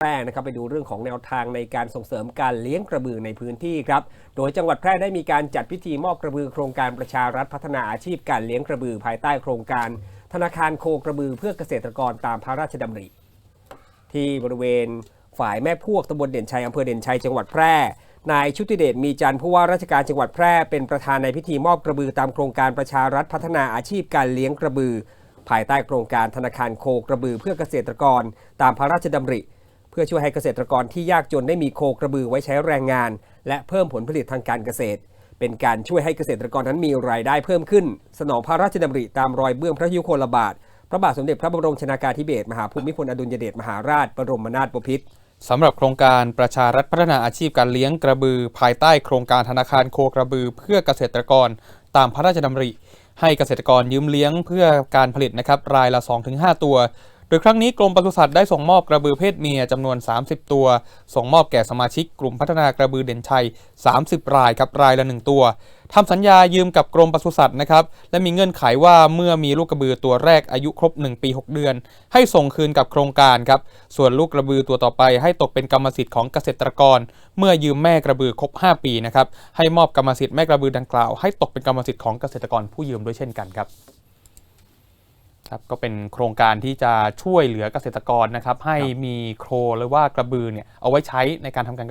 แพร่นะครับไปดูเรื่องของแนวทางในการส่งเสริมการเลี้ยงกระบือในพื้นที่ครับ โดยจังหวัดแพร่ได้มีการจัดพิธีมอบกระบือโครงการประชารัฐพัฒนาอาชีพการเลี้ยงกระบือภายใต้โครงการ ธนาคารโคกระบือเพื่อเกษตรกรตามพระราชดำริ ที่บริเวณฝ่ายแม่พวกตำบลเด่นชัยอำเภอเด่นชัยจังหวัดแพร่ นายชุติเดชมีจันทร์ผู้ว่าราชการจังหวัดแพร่เป็นประธานในพิธีมอบกระบือตามโครงการประชารัฐพัฒนาอาชีพการเลี้ยงกระบือ ภายใต้โครงการธนาคารโคกระบือเพื่อเกษตรกร ตามพระราชดำริ พื่อช่วยให้เกษตรกรที่ยากจนได้มีโคกระบือไว้ใช้แรงงาน และเพิ่มผลผลิตทางการเกษตร เป็นการช่วยให้เกษตรกรนั้นมีรายได้เพิ่มขึ้น สนองพระราชดำริตามรอยเบื้องพระยุคลบาท พระบาทสมเด็จพระบรมชนากาธิเบศรมหาภูมิพลอดุลยเดชมหาราชบรมนาถบพิตรสำหรับโครงการประชารัฐพัฒนาอาชีพการเลี้ยงกระบือ ภายใต้โครงการธนาคารโคกระบือ เพื่อเกษตรกร ตามพระราชดำริ ให้เกษตรกรยืมเลี้ยงเพื่อการผลิตนะครับรายละ 2-5 ตัว โดยครั้งนี้กรมปศุสัตว์ได้ส่งมอบกระบือเพศเมียจำนวน 30 ตัว ส่งมอบแก่สมาชิกกลุ่มพัฒนากระบือเด่นชัย 30 รายครับรายละ 1 ตัวทำสัญญายืมกับกรมปศุสัตว์นะครับและมีเงื่อนไขว่าเมื่อมีลูกกระบือตัวแรกอายุครบ 1 ปี 6 เดือน ให้ส่งคืนกับโครงการครับส่วนลูกกระบือตัวต่อไป ให้ตกเป็นกรรมสิทธิ์ของเกษตรกร เมื่อยืมแม่กระบือครบ 5 ปีนะครับให้มอบกรรมสิทธิ์แม่กระบือดังกล่าวให้ตกเป็นกรรมสิทธิ์ของเกษตรกรผู้ยืมด้วยเช่นกันครับ ครับก็เป็นโครงการที่จะช่วยเหลือเกษตรกรนะครับให้มีโครหรือว่ากระบือเนี่ยเอาไว้ใช้ในการทำการ